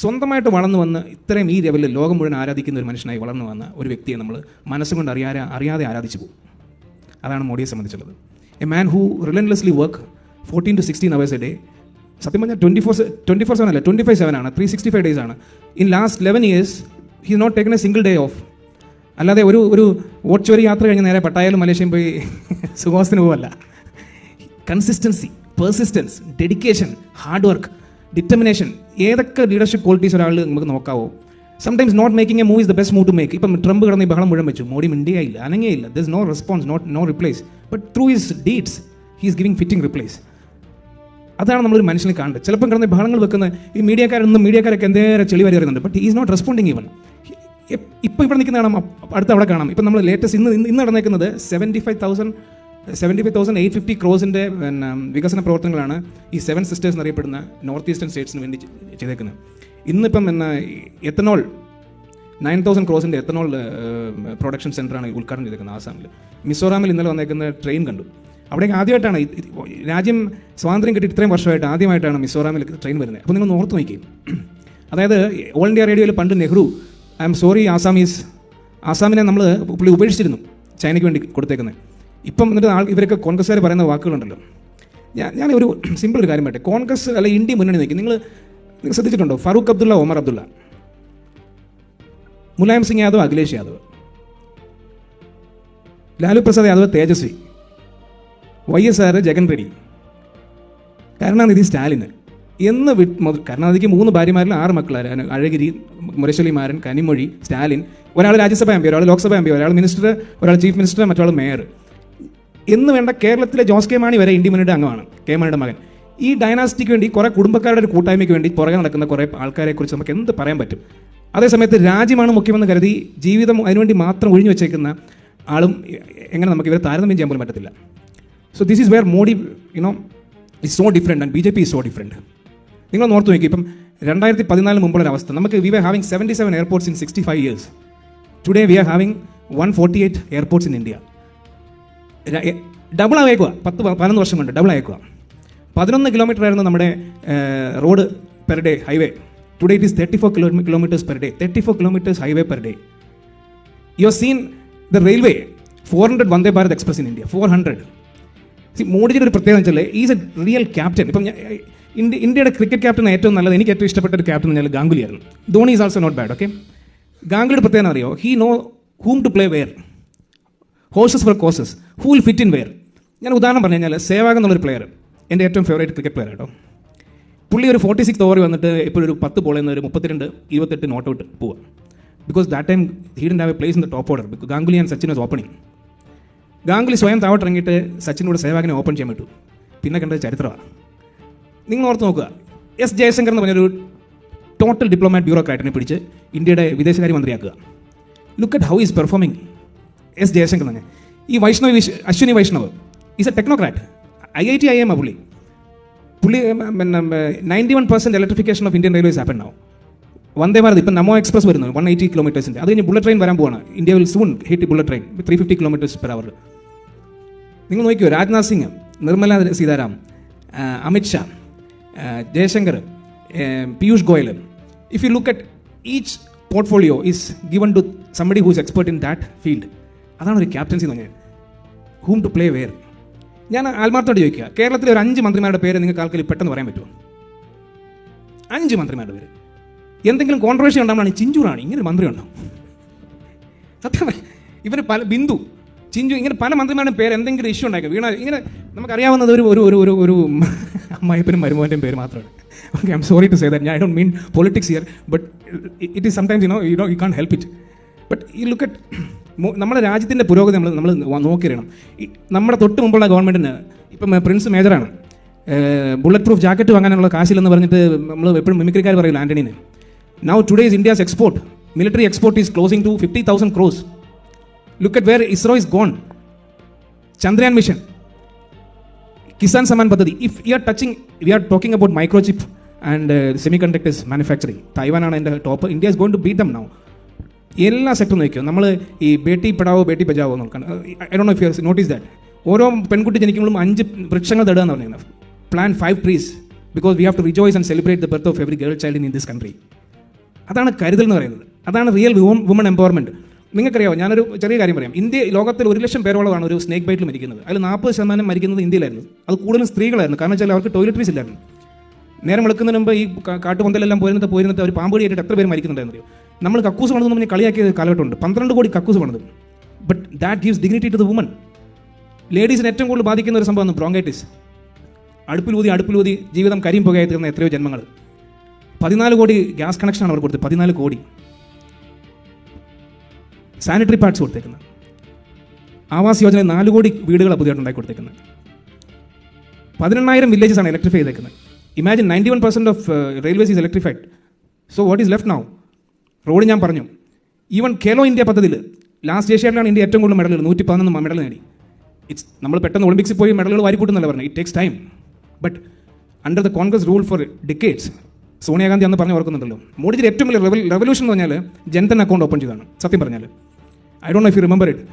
സ്വന്തമായിട്ട് വളർന്നു വന്ന് ഇത്രയും ഈ ലെവലിൽ ലോകം മുഴുവൻ ആരാധിക്കുന്ന ഒരു മനുഷ്യനായി വളർന്നു വന്ന ഒരു വ്യക്തിയെ നമ്മൾ മനസ്സുകൊണ്ട് അറിയാതെ അറിയാതെ ആരാധിച്ചു പോകും. അതാണ് മോഡിയെ സംബന്ധിച്ചുള്ളത്. A man who relentlessly work fourteen to sixteen hours a day സത്യം പറഞ്ഞാൽ twenty four twenty four seven അല്ല ട്വന്റി ഫൈവ് സെവൻ ആണ് ത്രീ സിക്സ്റ്റി ഫൈവ് ഡേയ്സ് ആണ് in last eleven years he not taken a single day off അല്ലാതെ ഒരു ഒരു ഓട്ട്ചോരി യാത്ര കഴിഞ്ഞ് നേരെ പട്ടായാലും മലേഷ്യയും പോയി സുഖവാസത്തിന് പോവല്ല. Consistency persistence dedication hard work determination ഏതൊക്കെ ലീഡർഷിപ്പ് ക്വാളിറ്റീസ് ഒരാൾ നമുക്ക് നോക്കാവോ? Sometimes not making a move is the best move to make ഇപ്പം ട്രംപ് കിടന്ന് ബഹളം മുഴുവൻ വെച്ചു. മോഡി മിണ്ടിയയില്ല അനങ്ങയില്ല this no response not no replies but through his deeds he is giving fitting replies അതാണ് നമ്മളൊരു മനുഷ്യനെ കാണുന്നത് ചിലപ്പം കിടന്ന് ബഹളങ്ങൾ വെക്കുന്ന ഈ മീഡിയക്കാരൊന്നും മീഡിയക്കാരൊക്കെ എന്തേരെ ചെളി വരെ വരുന്നുണ്ട് ബട്ട് ഈസ് നോട്ട് റെസ്പോണ്ടിങ് ഇവൻ ഇപ്പോൾ ഇവിടെ നിൽക്കുന്ന കാണാം അടുത്ത അവിടെ കാണാം. ഇപ്പം നമ്മൾ ലേറ്റസ്റ്റ് ഇന്ന് ഇന്ന് നടന്നേക്കുന്നത് seventy five thousand seventy five thousand eight fifty ക്രോസിന്റെ പിന്നെ വികസന പ്രവർത്തനങ്ങളാണ് ഈ സെവൻ സിസ്റ്റേഴ്സ് എന്നറിയപ്പെടുന്ന നോർത്ത് ഈസ്റ്റേൺ സ്റ്റേറ്റ്സിന് വേണ്ടി ചെയ്തേക്കുന്നത്. ഇന്നിപ്പം എന്നാ എത്തനോൾ നയൻ തൗസൻഡ് ക്രോസിന്റെ എത്തനോൾ പ്രൊഡക്ഷൻ സെന്ററാണ് ഉദ്ഘാടനം ചെയ്തേക്കുന്നത് ആസാമിൽ മിസോറാമിൽ ഇന്നലെ വന്നേക്കുന്ന ട്രെയിൻ കണ്ടു. അവിടേക്ക് ആദ്യമായിട്ടാണ് രാജ്യം സ്വാതന്ത്ര്യം കിട്ടി ഇത്രയും വർഷമായിട്ട് ആദ്യമായിട്ടാണ് മിസോറാമിൽ ട്രെയിൻ വരുന്നത്. അപ്പോൾ നിങ്ങൾ ഓർത്ത് നോക്കി അതായത് ഓൾ ഇന്ത്യ റേഡിയോയിൽ പണ്ട് Nehru I'm sorry Assamese ആസാമിനെ നമ്മൾ പുള്ളി ഉപേക്ഷിച്ചിരുന്നു. ചൈനയ്ക്ക് വേണ്ടി കൊടുത്തേക്കുന്നത്. ഇപ്പം എന്നിട്ട് ആൾ ഇവരൊക്കെ കോൺഗ്രസ്സുകാർ പറയുന്ന വാക്കുകളുണ്ടല്ലോ. ഞാൻ ഞാൻ ഒരു സിമ്പിൾ ഒരു കാര്യം കോൺഗ്രസ് അല്ല ഇന്ത്യ മുന്നണി നിൽക്കും നിങ്ങൾ നിങ്ങൾ ശ്രദ്ധിച്ചിട്ടുണ്ടോ? Farooq Abdullah Omar Abdullah. Mulayam Singh Yadav Akhilesh Yadav. Lalu Prasad Yadav Tejashwi. Y S R Jagan Reddy. Karunanidhi സ്റ്റാലിന്. എന്ന് മുതൽ കരുണാനിധിക്ക് മൂന്ന് ഭാര്യമാരിൽ ആറ് മക്കളായിരുന്നു അഴഗിരി മുരശ്ശലിമാരൻ കനിമൊഴി സ്റ്റാലിൻ. ഒരാൾ രാജ്യസഭ എം പി ഒരാൾ ലോക്സഭ എം പി ഒരാൾ മിനിസ്റ്റർ ഒരാൾ ചീഫ് മിനിസ്റ്റർ മറ്റൊരാൾ മേയർ. എന്ന് വേണ്ട കേരളത്തിലെ ജോസ് കെ മാണി വരെ ഇൻഡിമനിയുടെ അംഗമാണ് കെ മാണിയുടെ മകൻ. ഈ ഡൈനാസ്റ്റിക്ക് വേണ്ടി കുറേ കുടുംബക്കാരുടെ ഒരു കൂട്ടായ്മയ്ക്ക് വേണ്ടി പുറകെ നടക്കുന്ന കുറേ ആൾക്കാരെ കുറിച്ച് നമുക്ക് എന്ത് പറയാൻ പറ്റും? അതേസമയത്ത് രാജ്യമാണ് മുഖ്യമെന്ന് കരുതി ജീവിതം അതിനുവേണ്ടി മാത്രം ഒഴിഞ്ഞു വെച്ചേക്കുന്ന ആളും എങ്ങനെ നമുക്ക് ഇവരെ താരതമ്യം ചെയ്യാൻ പോലും പറ്റത്തില്ല. So this is where Modi you know is so different and B J P is so different നിങ്ങൾ ഓർത്ത് നോക്കി ഇപ്പം രണ്ടായിരത്തി പതിനാലിന് മുമ്പുള്ള അവസ്ഥ. നമുക്ക് we are having seventy seven airports in sixty five years today we are having one forty eight airports in India double ആയേക്കുക പത്ത് പതിനൊന്ന് വർഷം കൊണ്ട് ഡബിൾ ആയേക്കുക പതിനൊന്ന് കിലോമീറ്റർ ആയിരുന്നു നമ്മുടെ road per day highway. Today it is thirty four kilo kilometres per day thirty four kilometres highway per day you have seen the railway four hundred Vande Bharat express in India four hundred C മോഡിജിയുടെ ഒരു പ്രത്യേകത വെച്ചാൽ is a real captain ഇപ്പം India ഇന്ത്യയുടെ cricket captain ഏറ്റവും നല്ലത്. എനിക്ക് ഏറ്റവും ഇഷ്ടപ്പെട്ട ഒരു ക്യാപ്റ്റൻ എന്ന് പറഞ്ഞാൽ ഗാംഗുലി ആയിരുന്നു. Dhoni is also not bad okay ഗാംഗുലിയുടെ പ്രത്യേകത അറിയോ? He know whom to play where horses for courses who will fit in where ഞാൻ ഉദാഹരണം പറഞ്ഞു കഴിഞ്ഞാൽ സേവാഗ് എന്നുള്ളൊരു പ്ലെയർ എന്റെ ഏറ്റവും ഫേവറേറ്റ് ക്രിക്കറ്റ് പ്ലെയർ കേട്ടോ. പുള്ളി ഒരു ഫോർട്ടി സിക്സ് ഓവർ വന്നിട്ട് ഇപ്പോൾ ഒരു പത്ത് ബോളിൽ നിന്ന് ഒരു മുപ്പത്തിരണ്ട് ഇരുപത്തെട്ട് നോട്ട് ഔട്ട് പോവുക because that time he done have a place in the top order Ganguly and Sachin was opening Ganguly സ്വയം താവട്ടിറങ്ങിയിട്ട് സച്ചിനോട് സേവാഗിനെ ഓപ്പൺ ചെയ്യാൻ പറ്റൂ പിന്നെ കണ്ടത് ചരിത്രമാണ്. നിങ്ങൾ ഓർത്ത് നോക്കുക എസ് ജയശങ്കർ എന്ന് പറഞ്ഞൊരു ടോട്ടൽ ഡിപ്ലോമാറ്റ് ബ്യൂറോക്രാറ്റിനെ പിടിച്ച് ഇന്ത്യയുടെ വിദേശകാര്യ മന്ത്രിയാക്കുക. Look at how is performing S Jaishankar തന്നെ ഈ Vaishnav Ashwini Vaishnav is a technocrat I I T I M പുള്ളി പുള്ളി ninety one percent electrification of Indian railways app ആവും വന്ദേ ഭാരത് ഇപ്പം നമോ എക്സ്പ്രസ് വരുന്നു വൺ എയ്റ്റി കിലോമീറ്റേഴ്സിന്റെ അത് കഴിഞ്ഞ് ബുള്ളറ്റ് ട്രെയിൻ വരാൻ പോവാണ്. India will soon hit bullet train three fifty kilometres per hour നിങ്ങൾ നോക്കിയോ Rajnath Singh Nirmala Sitharaman Amit Shah Jaishankar Piyush Goyal. If you look at each portfolio is given to somebody who's expert in that field അതാണ് ഒരു captaincy എന്ന് പറഞ്ഞത് ഹൂം to play wear ഞാൻ ആത്മാർത്ഥോട് ചോദിക്കുക. കേരളത്തിലെ ഒരു അഞ്ച് മന്ത്രിമാരുടെ പേര് നിങ്ങൾക്ക് ആൾക്കാർ പെട്ടെന്ന് പറയാൻ പറ്റുമോ? അഞ്ച് മന്ത്രിമാരുടെ പേര്. എന്തെങ്കിലും കോൺട്രവേഴ്സി ഉണ്ടാകുമ്പോഴാണ് ചിഞ്ചൂറാണ് ഇങ്ങനെ മന്ത്രി ഉണ്ടാവും സത്യം ഇവർ പല ബിന്ദു ചിഞ്ചു ഇങ്ങനെ പല മന്ത്രിമാരുടെ പേര് എന്തെങ്കിലും ഇഷ്യൂ ഉണ്ടാക്കുക വീണ ഇങ്ങനെ നമുക്കറിയാവുന്നത് ഒരു ഒരു ഒരു ഒരു ഒരു അമ്മായിപ്പനും മരുമോന്റെയും പേര് മാത്രമാണ്. Okay I'm sorry to say that I don't mean politics here but it is sometimes you know you know you can't help it but ഈ ലുക്ക് അറ്റ് നമ്മുടെ രാജ്യത്തിന്റെ പുരോഗതി നമ്മൾ നമ്മൾ നോക്കിയിരണം നമ്മുടെ തൊട്ട് മുമ്പുള്ള ഗവൺമെന്റിന് ഇപ്പം പ്രിൻസ് മേജറാണ് ബുള്ളറ്റ് പ്രൂഫ് ജാക്കറ്റ് വാങ്ങാനുള്ള കാശില്ലെന്ന് പറഞ്ഞിട്ട് നമ്മൾ എപ്പോഴും മിമിക്രിക്കാർ പറയില്ല ആന്റണീനെ now today is India's export military export is closing to fifty thousand crores look at where ISRO is gone Chandrayaan mission Kisan Samman പദ്ധതി if you are touching we are talking about microchip and semiconductors manufacturing തൈവാനാണ് എന്റെ top India is going to beat them now എല്ലാ സെക്ടറും നോക്കിയോ നമ്മൾ ഈ ബേട്ടി പെടാവോ ബേട്ടി ബജാവോ നോക്കാൻ I do if you notice that ഓരോ പെൺകുട്ടി ജനിക്കുമ്പോഴും അഞ്ച് വൃക്ഷങ്ങൾ തടുക എന്ന് പറയുന്നത് plant five trees because we have to rejoice and celebrate the birth of every girl child in this country അതാണ് കരുതൽ എന്ന് പറയുന്നത്. അതാണ് റിയൽ വുമൺ എംപവർമെന്റ് നിങ്ങൾക്കറിയാമോ ഞാനൊരു ചെറിയ കാര്യം പറയാം. ഇന്ത്യ ലോകത്തിൽ ഒരു ലക്ഷം പേരോളമാണ് ഒരു സ്നേക്ക് ബൈറ്റിൽ മരിക്കുന്നത്. അതിൽ നാൽപ്പത് ശതമാനം മരിക്കുന്നത് ഇന്ത്യയിലായിരുന്നു. അത് കൂടുതലും സ്ത്രീകളായിരുന്നു. കാരണം വെച്ചാൽ അവർക്ക് ടോയ്ലറ്ററീസ് ഇല്ലായിരുന്നു. നേരം വെളുക്കുന്നതിന് മുമ്പ് ഈ കാട്ടുപന്തലെല്ലാം പോയിരുന്നത് പോയിരുന്നത് അവർ പാമ്പ് കടിയേറ്റിട്ട് എത്ര പേര് മരിക്കുന്നുണ്ടായിരുന്നു നമ്മൾ കക്കൂസ് പണിതെന്ന് പറഞ്ഞ് കളിയാക്കിയ കാലഘട്ടമുണ്ട്. പന്ത്രണ്ട് കോടി കക്കൂസ് പണിത്. But that gives dignity to the woman ലേഡീസിന് ഏറ്റവും കൂടുതൽ ബാധിക്കുന്ന ഒരു സംഭവമാണ് ബ്രോങ്കൈറ്റിസ് അടുപ്പിലൂതി അടുപ്പിലൂതി ജീവിതം കരിയും പുകയായി തീർന്ന എത്രയോ ജന്മങ്ങൾ. പതിനാല് കോടി ഗ്യാസ് കണക്ഷനാണ് അവർ കൊടുത്തത്. പതിനാല് കോടി. സാനിറ്ററി പാഡ്സ് കൊടുത്തേക്കുന്നത്. ആവാസ് യോജന നാല് കോടി വീടുകളാണ് പുതിയതായിട്ട് ഉണ്ടാക്കി കൊടുത്തേക്കുന്നത്. പതിനെണ്ണായിരം വില്ലേജസ് ആണ് ഇലക്ട്രിഫൈ ചെയ്തേക്കുന്നത്. Imagine ninety one percent of railways is electrified so what is left now road ഞാൻ പറഞ്ഞു. ഈവൻ കേലോ ഇന്ത്യ പദ്ധതിയിൽ ലാസ്റ്റ് ഏഷ്യയിലാണ് ഇന്ത്യ ഏറ്റവും കൂടുതൽ മെഡലുകൾ നൂറ്റി പതിനൊന്ന് മെഡൽ നേടി. ഇറ്റ്സ് നമ്മൾ പെട്ടെന്ന് ഒളിമ്പിക്സിൽ പോയി മെഡലുകൾ വാരിക്കൂട്ടുന്നല്ല പറഞ്ഞു it takes time but under the Congress rule for decades Sonia Gandhi അന്ന് പറഞ്ഞു ഓർക്കുന്നുണ്ടല്ലോ. മോഡിജിയുടെ ഏറ്റവും വലിയ റെവല്യൂഷൻ എന്ന് പറഞ്ഞാൽ ജനതൻ അക്കൗണ്ട് ഓപ്പൺ ചെയ്താണ് സത്യം പറഞ്ഞാൽ I don't know if you remember it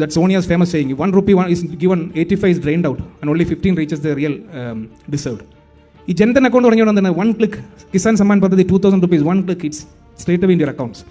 that Sonia's famous saying one rupee one is given eighty five is drained out and only fifteen reaches the real deserved ഈ Jan Dhan account തുടങ്ങിയോണ്ട് തന്നെ one click Kisan Samman പദ്ധതി two thousand rupees one click it's away in your accounts